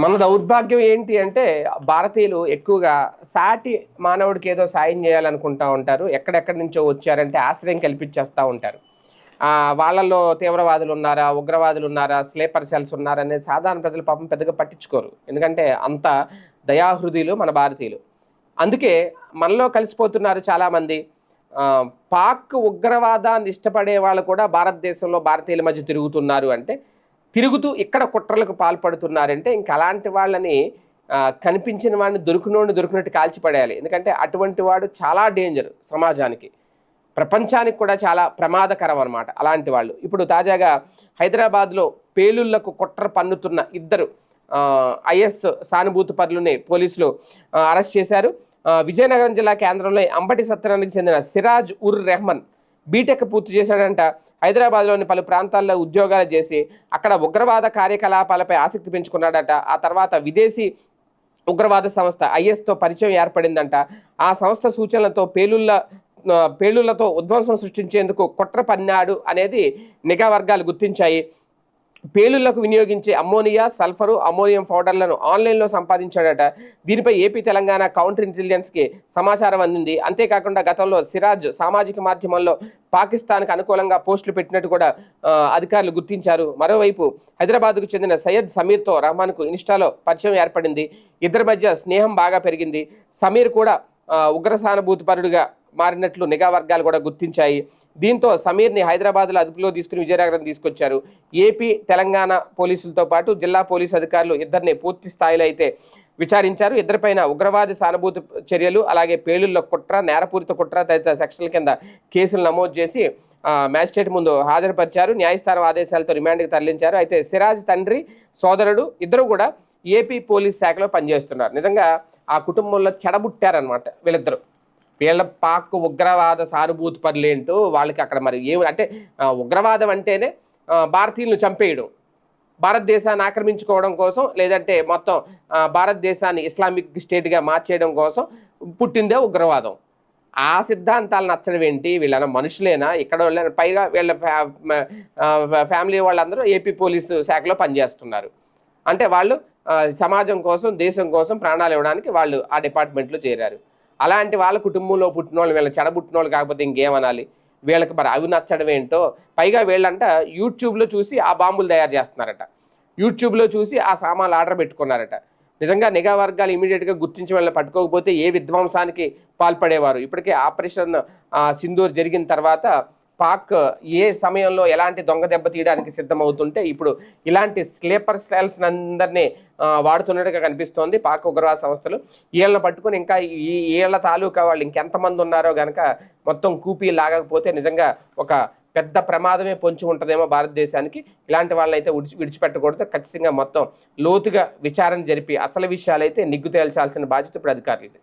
మన దౌర్భాగ్యం ఏంటి అంటే భారతీయులు ఎక్కువగా సాటి మానవుడికి ఏదో సాయం చేయాలనుకుంటా ఉంటారు. ఎక్కడెక్కడి నుంచో వచ్చారంటే ఆశ్రయం కల్పించేస్తూ ఉంటారు. వాళ్ళల్లో తీవ్రవాదులు ఉన్నారా ఉగ్రవాదులు ఉన్నారా స్లీపర్ సెల్స్ ఉన్నారా అనేది సాధారణ ప్రజలు పాపం పెద్దగా పట్టించుకోరు. ఎందుకంటే అంత దయాహృదయులు మన భారతీయులు. అందుకే మనలో కలిసిపోతున్నారు చాలామంది. పాక్ ఉగ్రవాదాన్ని ఇష్టపడే వాళ్ళు కూడా భారతదేశంలో భారతీయుల మధ్య తిరుగుతున్నారు అంటే తిరుగుతూ ఇక్కడ కుట్రలకు పాల్పడుతున్నారంటే ఇంకా అలాంటి వాళ్ళని కనిపించిన వాడిని దొరికినోడిని దొరికినట్టు కాల్చిపడేయాలి. ఎందుకంటే అటువంటి వాడు చాలా డేంజర్ సమాజానికి. ప్రపంచానికి కూడా చాలా ప్రమాదకరం అనమాట అలాంటి వాళ్ళు. ఇప్పుడు తాజాగా హైదరాబాద్లో పేలుళ్ళకు కుట్ర పన్నుతున్న ఇద్దరు ఐఎస్ సానుభూతి పరులని పోలీసులు అరెస్ట్ చేశారు. విజయనగరం జిల్లా కేంద్రంలో అంబటి సత్రానికి చెందిన సిరాజ్ ఉర్ రెహమాన్ బీటెక్ పూర్తి చేశాడంట. హైదరాబాద్లోని పలు ప్రాంతాల్లో ఉద్యోగాలు చేసి అక్కడ ఉగ్రవాద కార్యకలాపాలపై ఆసక్తి పెంచుకున్నాడట. ఆ తర్వాత విదేశీ ఉగ్రవాద సంస్థ ఐఎస్తో పరిచయం ఏర్పడిందంట. ఆ సంస్థ సూచనలతో పేలుళ్ళ పేలుళ్ళతో ఉద్వంసం సృష్టించేందుకు కుట్ర పన్నాడు అనేది నిఘా వర్గాలు గుర్తించాయి. పేలుళ్ళకు వినియోగించే అమ్మోనియా సల్ఫరు అమ్మోనియం పౌడర్లను ఆన్లైన్లో సంపాదించాడట. దీనిపై ఏపీ తెలంగాణ కౌంటర్ ఇంటెలిజెన్స్కి సమాచారం అందింది. అంతేకాకుండా గతంలో సిరాజ్ సామాజిక మాధ్యమంలో పాకిస్తాన్కు అనుకూలంగా పోస్టులు పెట్టినట్టు కూడా అధికారులు గుర్తించారు. మరోవైపు హైదరాబాద్కు చెందిన సయ్యద్ సమీర్తో రహమాన్కు ఇన్స్టాలో పరిచయం ఏర్పడింది. ఇద్దరి మధ్య స్నేహం బాగా పెరిగింది. సమీర్ కూడా ఉగ్ర సానుభూతిపరుడుగా మారినట్లు నిఘా వర్గాలు కూడా గుర్తించాయి. దీంతో సమీర్ని హైదరాబాద్లో అదుపులో తీసుకుని విజయనగరం తీసుకొచ్చారు. ఏపీ తెలంగాణ పోలీసులతో పాటు జిల్లా పోలీసు అధికారులు ఇద్దరిని పూర్తి స్థాయిలో అయితే విచారించారు. ఇద్దరిపైన ఉగ్రవాది సానుభూతి చర్యలు అలాగే పేలుళ్ళ కుట్ర నేరపూరిత కుట్ర తదితర సెక్షన్ల కింద కేసులు నమోదు చేసి మ్యాజిస్ట్రేట్ ముందు హాజరుపరిచారు. న్యాయస్థానం ఆదేశాలతో రిమాండ్కి తరలించారు. అయితే సిరాజ్ తండ్రి సోదరుడు ఇద్దరు కూడా ఏపీ పోలీస్ శాఖలో పనిచేస్తున్నారు. నిజంగా ఆ కుటుంబంలో చెడబుట్టారనమాట వీళ్ళిద్దరు. వీళ్ళ పాక్ ఉగ్రవాద సానుభూతి పనులేంటూ వాళ్ళకి అక్కడ మరి ఏమి అంటే ఉగ్రవాదం అంటేనే భారతీయులను చంపేయడం. భారతదేశాన్ని ఆక్రమించుకోవడం కోసం లేదంటే మొత్తం భారతదేశాన్ని ఇస్లామిక్ స్టేట్గా మార్చేయడం కోసం పుట్టిందే ఉగ్రవాదం. ఆ సిద్ధాంతాలు నచ్చడం ఏంటి? వీళ్ళ మనుషులేనా? ఇక్కడ పైగా వీళ్ళ ఫ్యా- ఫ్యామిలీ వాళ్ళందరూ ఏపీ పోలీసు శాఖలో పనిచేస్తున్నారు. అంటే వాళ్ళు సమాజం కోసం దేశం కోసం ప్రాణాలు ఇవ్వడానికి వాళ్ళు ఆ డిపార్ట్మెంట్లో చేరారు. అలాంటి వాళ్ళ కుటుంబంలో పుట్టిన వాళ్ళు వీళ్ళ చెడబుట్టిన వాళ్ళు కాకపోతే ఇంకేమనాలి? వీళ్ళకి మరి అవి నచ్చడం ఏంటో? పైగా వీళ్ళంట యూట్యూబ్లో చూసి ఆ బాంబులు తయారు చేస్తున్నారట. యూట్యూబ్లో చూసి ఆ సామాన్లు ఆర్డర్ పెట్టుకున్నారట. నిజంగా నిఘా వర్గాలు ఇమీడియట్గా గుర్తించి వాళ్ళని పట్టుకోకపోతే ఏ విధ్వంసానికి పాల్పడేవారు? ఇప్పటికే ఆపరేషన్ ఆ, సింధూర్ జరిగిన తర్వాత పాక్ ఏ సమయంలో ఎలాంటి దొంగ దెబ్బ తీయడానికి సిద్ధమవుతుంటే ఇప్పుడు ఇలాంటి స్లీపర్ సెల్స్ అందరినీ వాడుతున్నట్టుగా కనిపిస్తోంది పాక్ ఉగ్రవాద సంస్థలు. వీళ్ళని పట్టుకుని ఇంకా ఈ వీళ్ళ తాలూకా వాళ్ళు ఇంకెంతమంది ఉన్నారో గనక మొత్తం కూపీ లాగకపోతే నిజంగా ఒక పెద్ద ప్రమాదమే పొంచి ఉంటుందేమో భారతదేశానికి. ఇలాంటి వాళ్ళైతే విడిచి విడిచిపెట్టకూడదు. ఖచ్చితంగా మొత్తం లోతుగా విచారణ జరిపి అసలు విషయాలైతే నిగ్గు తేల్చాల్సిన బాధ్యత ఇప్పుడు అధికారులది.